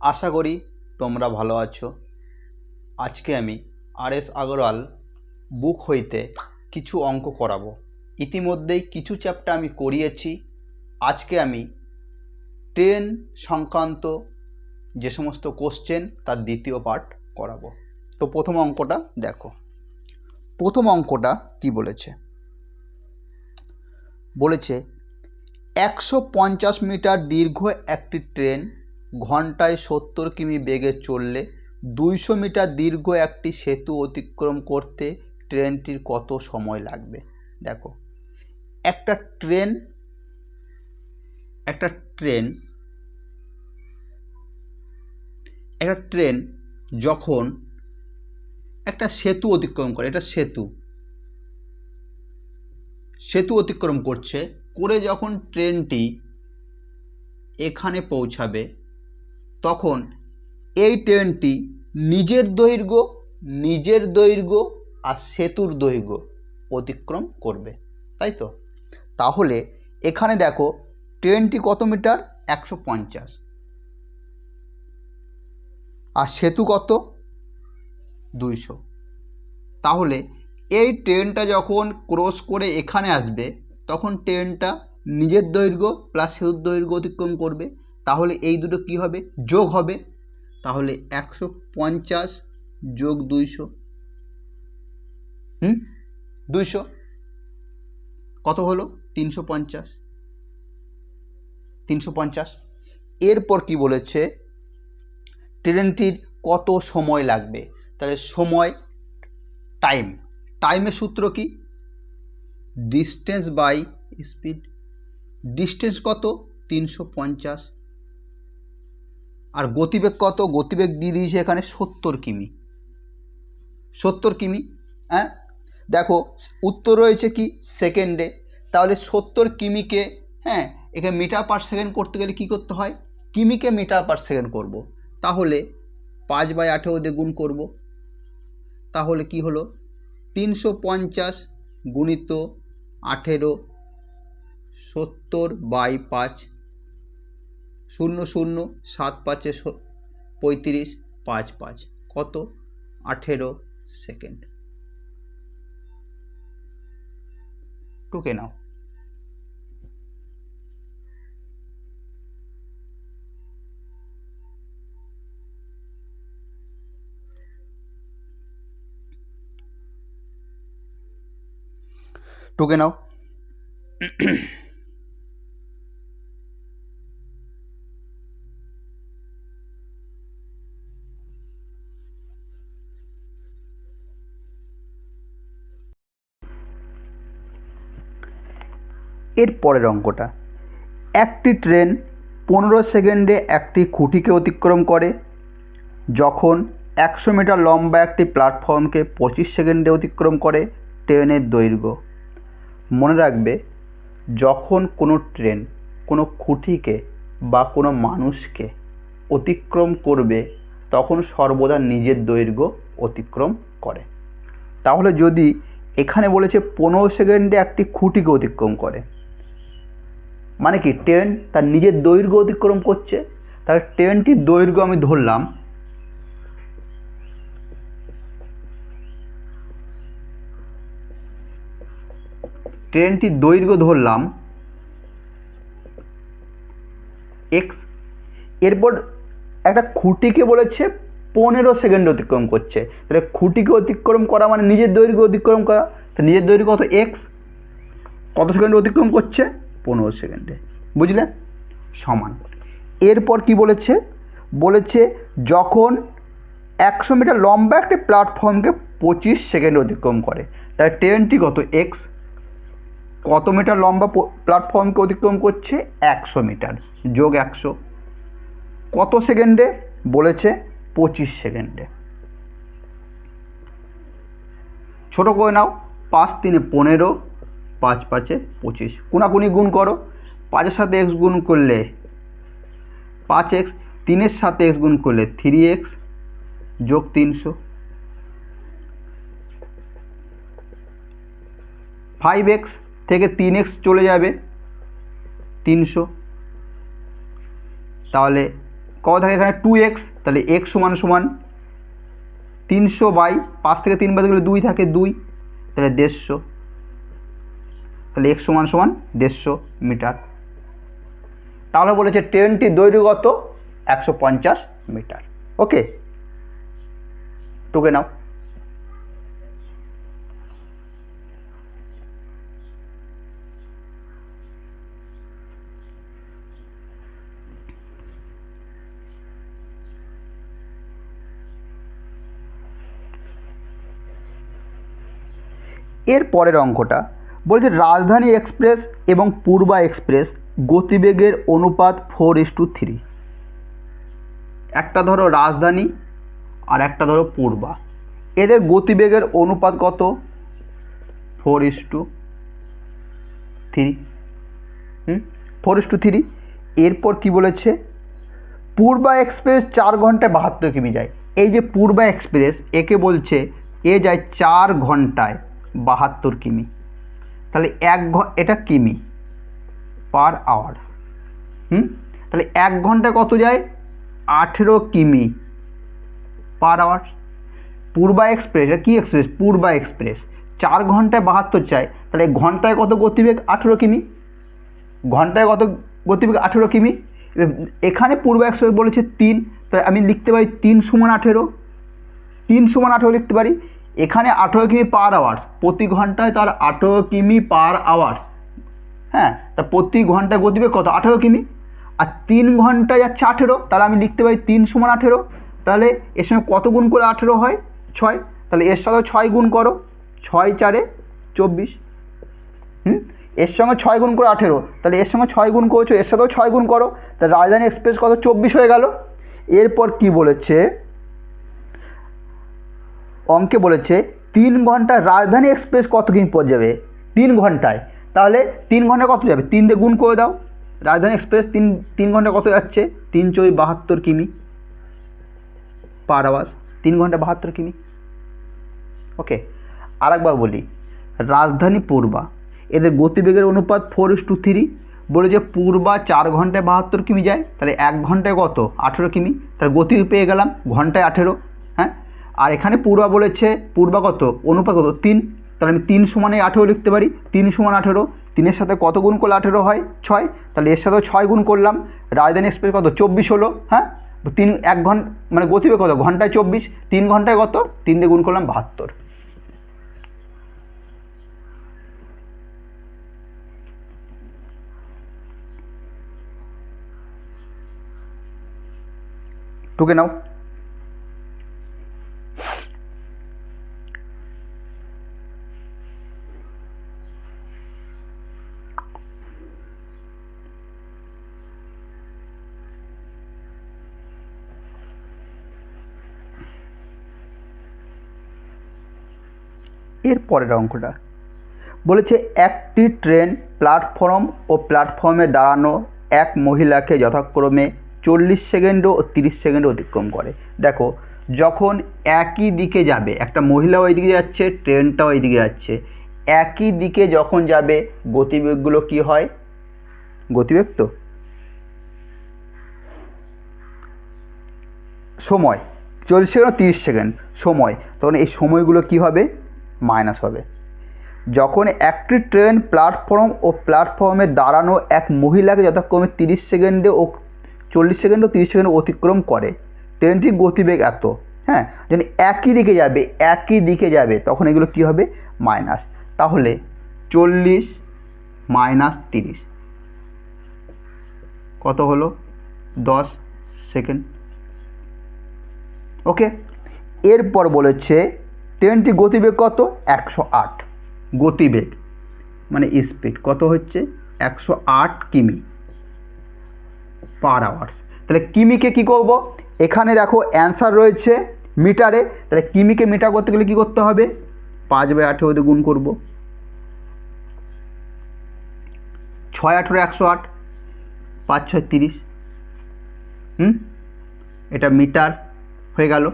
আশা করি তোমরা ভালো আছো। আজকে আমি আর এস আগরওয়াল বুক হইতে কিছু অঙ্ক করাবো। ইতিমধ্যেই কিছু চ্যাপ্টার আমি করিয়েছি। আজকে আমি ট্রেন সংক্রান্ত যে সমস্ত কোশ্চেন তার দ্বিতীয় পার্ট করাবো। তো প্রথম অঙ্কটা দেখো। প্রথম অঙ্কটা কি বলেছে? বলেছে, একশো পঞ্চাশ মিটার দীর্ঘ একটি ট্রেন ঘন্টায় সত্তর কিমি বেগে চললে দুইশো মিটার দীর্ঘ একটি সেতু অতিক্রম করতে ট্রেনটির কত সময় লাগবে? দেখো, একটা ট্রেন একটা ট্রেন একটা ট্রেন যখন একটা সেতু অতিক্রম করে, এটা সেতু সেতু অতিক্রম করছে, করে যখন ট্রেনটি এখানে পৌঁছাবে তখন এই ট্রেনটি নিজের দৈর্ঘ্য নিজের দৈর্ঘ্য আর সেতুর দৈর্ঘ্য অতিক্রম করবে, তাই তো? তাহলে এখানে দেখো ট্রেনটি কত মিটার? একশো পঞ্চাশ। আর সেতু কত? দুইশো। তাহলে এই ট্রেনটা যখন ক্রস করে এখানে আসবে, তখন ট্রেনটা নিজের দৈর্ঘ্য প্লাস সেতুর দৈর্ঘ্য অতিক্রম করবে। তাহলে এই দুটো কি হবে? যোগ হবে। তাহলে একশো পঞ্চাশ যোগ দুইশো, হুম? দুইশো। কত হলো? তিনশো পঞ্চাশ। তিনশো পঞ্চাশ। এরপর কি বলেছে? ট্রেনটির কত সময় লাগবে? তাহলে সময়, টাইম। টাইমের সূত্র কি? Distance by speed. ডিস্টেন্স কত? তিনশো পঞ্চাশ। আর গতিবেগ কত? গতিবেগ দিয়ে দিয়েছে এখানে সত্তর কিমি। সত্তর কিমি হ্যাঁ? দেখো, উত্তর রয়েছে কি? সেকেন্ডে। তাহলে সত্তর কিমিকে হ্যাঁ এখানে মিটার পার সেকেন্ড করতে গেলে কি করতে হয়? কিমিকে মিটার পার সেকেন্ড করব। তাহলে পাঁচ বাই আঠেরো দিয়ে গুণ করব। তাহলে কি হলো? তিনশো পঞ্চাশ গুণিত আঠেরো সত্তর বাই পাঁচ শূন্য শূন্য সাত পাঁচে পঁয়ত্রিশ পাঁচ পাঁচ। কত? আঠেরো সেকেন্ড। টুকে নাও। টুকে নাও। পরের অঙ্কটা। একটি ট্রেন পনেরো সেকেন্ডে একটি খুঁটিকে অতিক্রম করে, যখন একশো মিটার লম্বা একটি প্ল্যাটফর্মকে পঁচিশ সেকেন্ডে অতিক্রম করে ট্রেনের দৈর্ঘ্য। মনে রাখবে, যখন কোনো ট্রেন কোনো খুঁটিকে বা কোনো মানুষকে অতিক্রম করবে, তখন সর্বদা নিজের দৈর্ঘ্য অতিক্রম করে। তাহলে যদি এখানে বলেছে পনেরো সেকেন্ডে একটি খুঁটিকে অতিক্রম করে মানে কি ট্রেন তার নিজের দৈর্ঘ্য অতিক্রম করছে। তাহলে ট্রেনটির দৈর্ঘ্য আমি ধরলাম। ট্রেনটির দৈর্ঘ্য ধরলাম। এক্স এরপর একটা খুঁটিকে বলেছে পনেরো সেকেন্ড অতিক্রম করছে। তাহলে খুঁটিকে অতিক্রম করা মানে নিজের দৈর্ঘ্য অতিক্রম করা। তো নিজের দৈর্ঘ্য কত এক্স কত সেকেন্ড অতিক্রম করছে? পনেরো সেকেন্ডে। বুঝলে? সমান। এরপর কি বলেছে? বলেছে যখন একশো মিটার লম্বা একটি প্ল্যাটফর্মকে পঁচিশ সেকেন্ড অতিক্রম করে তাই ট্রেনটি কত? এক্স কত মিটার লম্বা প্ল্যাটফর্মকে অতিক্রম করছে? একশো মিটার। যোগ একশো। কত সেকেন্ডে? বলেছে পঁচিশ সেকেন্ডে। ছোটো করে নাও, পাঁচ তিনে পনেরো পাঁচ পাঁচে পঁচিশ। কোনাকুনি গুণ করো। পাঁচের সাথে এক্স গুণ করলে পাঁচ এক্স তিনের সাথে এক্স গুণ করলে থ্রি এক্স যোগ তিনশো। ফাইভ এক্স থেকে তিন এক্স চলে যাবে তিনশো। তাহলে কত থাকে এখানে? টু এক্স তাহলে এক্স সমান সমান তিনশো বাই পাঁচ থেকে তিন বাদ গেলে দুই থাকে দুই, তাহলে দেড়শো। তাহলে এক্স সমান সমান দেড়শো মিটার। তাহলে বলেছে ট্রেনটি দৈর্ঘ্য একশো পঞ্চাশ মিটার। ওকে? টুকে নাও। এর পরের অঙ্কটা বলেছে রাজধানী এক্সপ্রেস এবং পূর্বা এক্সপ্রেস গতিবেগের অনুপাত ফোর ইস টু থ্রি। একটা ধরো রাজধানী আর একটা ধরো পূর্বা। এদের গতিবেগের অনুপাত কত? Four is two three. Hmm? Four is two three. এরপর কী বলেছে? পূর্বা এক্সপ্রেস চার ঘন্টায় বাহাত্তর কিমি যায়। এই যে পূর্বা এক্সপ্রেস, একে বলছে এ যায় চার ঘন্টায় বাহাত্তর কিমি। তাহলে এক এটা কিমি? Per hour hmm? তাহলে এক ঘন্টায় কত যায়? আঠেরো কিমি পার আওয়ার পূর্বা এক্সপ্রেস এটা কী এক্সপ্রেস পূর্বা এক্সপ্রেস চার ঘন্টায় বাহাত্তর চাই, তাহলে ঘন্টায় কত গতিবেগ? আঠেরো কিমি। ঘন্টায় কত গতিবেগ? আঠেরো কিমি। এখানে পূর্ব এক্সপ্রেস বলেছে তিন তাহলে আমি লিখতে পারি তিন সমান আঠেরো। তিন সমান আঠেরো লিখতে পারি। এখানে আঠেরো কিমি পার আওয়ার্স প্রতি ঘন্টায় তার আঠেরো কিমি পার আওয়ার্স হ্যাঁ তা প্রতি ঘন্টায় গতিবেগ কত? আঠেরো কিমি। আর তিন ঘন্টায় যাচ্ছে আঠেরো, তাহলে আমি লিখতে পারি তিন সমান আঠেরো। তাহলে এর সঙ্গে কত গুণ করে আঠেরো হয়? ছয়। তাহলে এর সঙ্গে ছয় গুণ করো। ছয় চারে চব্বিশ। হুম? এর সঙ্গে ছয় গুণ করে আঠেরো। তাহলে এর সঙ্গে ছয় গুণ করেছ, এর সাথেও ছয় গুণ করো। তাহলে রাজধানী এক্সপ্রেস কত? চব্বিশ হয়ে গেল। এরপর কি বলেছে? অঙ্কে বলেছে তিন ঘণ্টা রাজধানী এক্সপ্রেস কত কিমি পর যাবে? তিন ঘন্টায়। তাহলে তিন ঘন্টায় কত যাবে? তিন দিয়ে গুণ করে দাও। রাজধানী এক্সপ্রেস তিন তিন ঘণ্টা কত যাচ্ছে? তিন চই বাহাত্তর কিমি। পার আওয়াজ তিন ঘণ্টা বাহাত্তর কিমি। ওকে। আরেকবার বলি, রাজধানী পূর্বা। এদের গতিবেগের অনুপাত ফোর ইস টু থ্রি বলে যে পূর্বা চার ঘন্টায় বাহাত্তর কিমি যায়, তাহলে এক ঘন্টায় কত? আঠেরো কিমি। তাহলে গতি পেয়ে গেলাম, ঘন্টায় আঠেরো। আর এখানে পূর্বা বলেছে, পূর্বা কত? অনুপাত কত? তিন। তাহলে আমি তিন সমানে আঠেরো লিখতে পারি। তিন সমান আঠেরো। তিনের সাথে কত গুণ করলে আঠেরো হয়? ছয়। তাহলে এর সাথেও ছয় গুণ করলাম। রাজধানী এক্সপ্রেস কত? চব্বিশ হলো হ্যাঁ? তিন এক ঘণ্টা মানে গতিবেগ কত? ঘন্টায় চব্বিশ। তিন ঘন্টায় কত? তিন দিয়ে গুণ করলাম বাহাত্তর। টুকে নাও। এর পরের অঙ্কটা। বলেছে, একটি ট্রেন প্ল্যাটফর্ম ও প্ল্যাটফর্মে দাঁড়ানো এক মহিলাকে যথাক্রমে চল্লিশ সেকেন্ড ও তিরিশ সেকেন্ড অতিক্রম করে। দেখো, যখন একই দিকে যাবে, একটা মহিলা ওইদিকে যাচ্ছে, ট্রেনটাও ওইদিকে যাচ্ছে, একই দিকে যখন যাবে, গতিবেগগুলো কি হয়? গতিবেগ তো। সময়, চল্লিশ সেকেন্ড তিরিশ সেকেন্ড, সময়। তখন এই সময়গুলো কি হবে? মাইনাস হবে। যখন একটি ট্রেন প্ল্যাটফর্ম ও প্ল্যাটফর্মে দাঁড়ানো এক মহিলাকে যথাক্রমে তিরিশ সেকেন্ডে ও চল্লিশ সেকেন্ড ও তিরিশ সেকেন্ড অতিক্রম করে ট্রেনটির গতিবেগ এত হ্যাঁ? যখন একই দিকে যাবে, একই দিকে যাবে, তখন এগুলো কী হবে? মাইনাস। তাহলে চল্লিশ মাইনাস তিরিশ। কত হলো? দশ সেকেন্ড। ওকে? এরপর বলেছে ট্রেনটি গতিবেগ কত? একশো আট। গতিবেগ মানে স্পিড কত হচ্ছে? একশো আট কিমি পার আওয়ার্স তাহলে কিমিকে কি করব? এখানে দেখো অ্যান্সার রয়েছে মিটারে। তাহলে কিমিকে মিটার করতে গেলে কী করতে হবে? পাঁচ বাই আঠেরোতে গুণ করব। ছয় আঠেরো একশো আট, পাঁচ ছয় তিরিশ। হুম? এটা মিটার হয়ে গেল।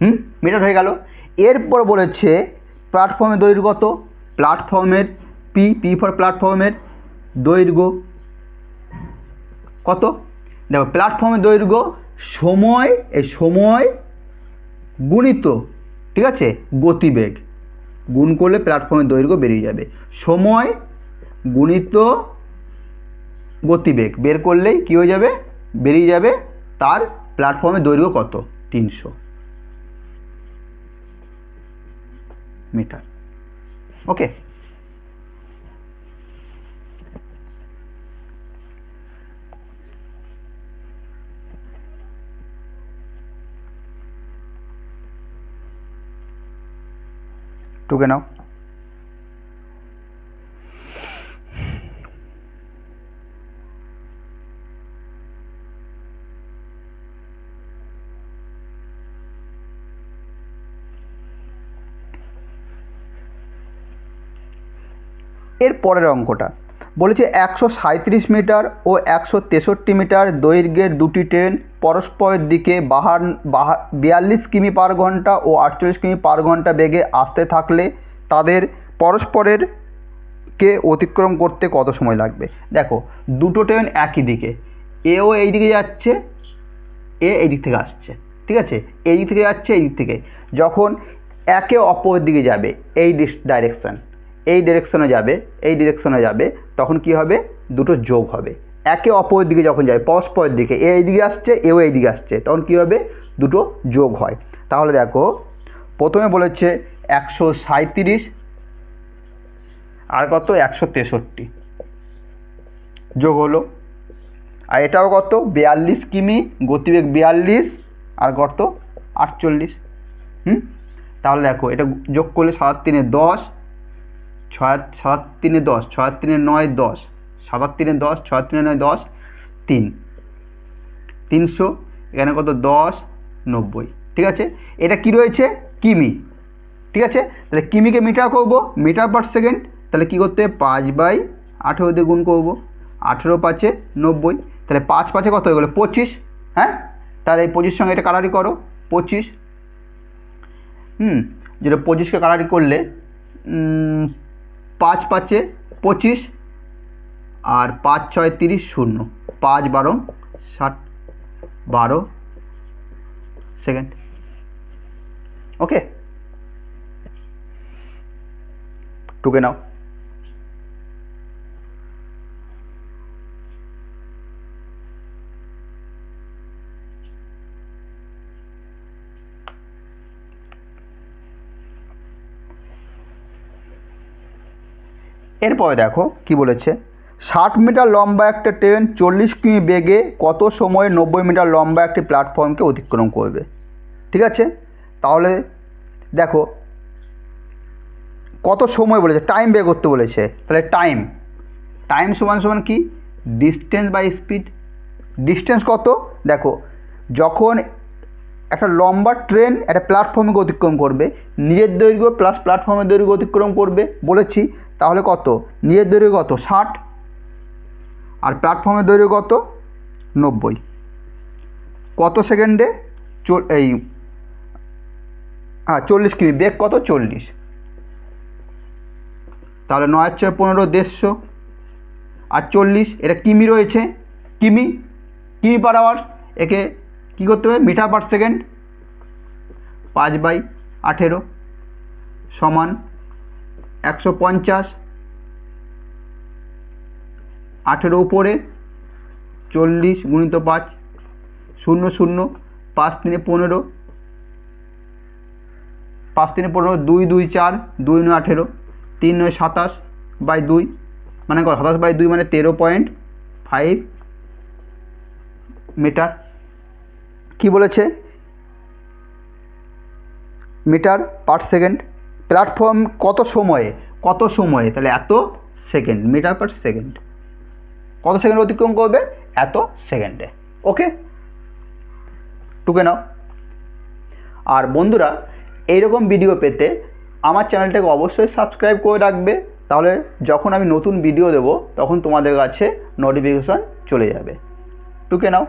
হুম? মিটার হয়ে গেল। এরপর বলেছে প্ল্যাটফর্মের দৈর্ঘ্য কত? প্ল্যাটফর্মের পি পি ফর প্ল্যাটফর্মের দৈর্ঘ্য কত? দেখো প্ল্যাটফর্মের দৈর্ঘ্য সময়, এই সময় গুণিত, ঠিক আছে? গতিবেগ। গুণ করলে প্ল্যাটফর্মের দৈর্ঘ্য বেরিয়ে যাবে। সময় গুণিত গতিবেগ। বের করলেই কী হয়ে যাবে? বেরিয়ে যাবে। তার প্ল্যাটফর্মের দৈর্ঘ্য কত? তিনশো। মিটার ওকে টুকে নাও এর পরের অঙ্কটা। বলেছে একশো সাঁত্রিশ মিটার ও একশো তেষট্টি মিটার দৈর্ঘ্যের দুটি ট্রেন পরস্পরের দিকে বাহান বাহা, বিয়াল্লিশ কিমি পার ঘণ্টা ও আটচল্লিশ কিমি পার ঘণ্টা বেগে আসতে থাকলে তাদের পরস্পরের কে অতিক্রম করতে কত সময় লাগবে? দেখো, দুটো ট্রেন একই দিকে। এও এই দিকে যাচ্ছে, এ এই দিক থেকে আসছে, ঠিক আছে? এই দিক থেকে যাচ্ছে, এই দিক থেকে। যখন একে অপরের দিকে যাবে, এই ডাইরেকশান এই ডিরেকশনে যাবে, এই ডিরেকশনে যাবে, তখন কি হবে? দুটো যোগ হবে। একে অপর দিকে যখন যাবে পরস্পরের দিকে, এ এই দিকে আসছে, এও এই দিকে আসছে, তখন কি হবে? দুটো যোগ হয়। তাহলে দেখো, প্রথমে বলেছে একশো সাঁত্রিশ আর কত? একশো তেষট্টি। যোগ হলো। আর এটাও কত? বিয়াল্লিশ কিমি, গতিবেগ বিয়াল্লিশ, আর কত আটচল্লিশ। হুম? তাহলে দেখো, এটা যোগ করলে সাত তিনে দশ ছয় সাত তিনে দশ, ছয় তিনে নয় দশ, সাত তিনে দশ, ছয় তিনে নয় দশ, তিন। তিনশো, এখানে কত? দশ, নব্বই। ঠিক আছে? এটা কি রয়েছে? কিমি। ঠিক আছে? তাহলে কিমিকে মিটার করব? Metre per second. তাহলে কী করতে হবে? পাঁচ বাই আঠেরো দিয়ে গুণ করব। আঠেরো পাঁচে নব্বই। তাহলে পাঁচ পাঁচে কত হয়ে গেলো? পঁচিশ। হ্যাঁ? তাহলে এই পঁচিশ সঙ্গে এটা কারারি করো। পঁচিশ। হুম, যেটা পঁচিশকে কারারি করলে পাঁচ পাঁচে পঁচিশ আর পাঁচ ছয় তিরিশ শূন্য। পাঁচ বারো, ষাট বারো সেকেন্ড। ওকে টুকে নাও। এরপরে দেখো কি বলেছে, ষাট মিটার লম্বা একটা ট্রেন চল্লিশ কিমি বেগে কত সময়ে নব্বই মিটার লম্বা একটি প্ল্যাটফর্মকে অতিক্রম করবে, ঠিক আছে? তাহলে দেখো, কত সময় বলেছে টাইম বের করতে বলেছে, তাহলে টাইম টাইম সমান সমান কি? ডিস্টেন্স বাই স্পিড ডিস্টেন্স কত? দেখো, যখন একটা লম্বা ট্রেন একটা প্ল্যাটফর্মকে অতিক্রম করবে। নিজের দৈর্ঘ্য প্লাস প্ল্যাটফর্মের দৈর্ঘ্য অতিক্রম করবে, বলেছি। তাহলে কত? নিজের দৈর্ঘ্য কত? ষাট। আর প্ল্যাটফর্মের দৈর্ঘ্য কত? নব্বই। কত সেকেন্ডে? চল এই হ্যাঁ চল্লিশ কিমি। বেগ কত? চল্লিশ। তাহলে নয় ছয় পনেরো দেড়শো। আর চল্লিশ, এটা কিমি রয়েছে? কিমি? কিমি পার আওয়ার্স একে কী করতে হবে? Metre per second. পাঁচ বাই আঠেরো সমান একশো পঞ্চাশ। আঠেরো উপরে চল্লিশ গুণিত পাঁচ, শূন্য শূন্য, পাঁচ তিনে পনেরো। পাঁচ তিনে পনেরো, দুই দুই চার, দুই নয় আঠেরো, তিন নয় সাতাশ বাই দুই মানে সাতাশ বাই দুই মানে তেরো পয়েন্ট ফাইভ মিটার। কি বলেছে? Metre, per second. প্ল্যাটফর্ম কত সময়ে? কত সময়ে? তাহলে এত সেকেন্ড, মিটার পার সেকেন্ড। কত সেকেন্ড অতিক্রম করবে? এত সেকেন্ডে। ওকে? টুকে নাও। আর বন্ধুরা, এইরকম ভিডিও পেতে আমার চ্যানেলটাকে অবশ্যই সাবস্ক্রাইব করে রাখবে। তাহলে যখন আমি নতুন ভিডিও দেব, তখন তোমাদের কাছে নোটিফিকেশান চলে যাবে। টুকে নাও।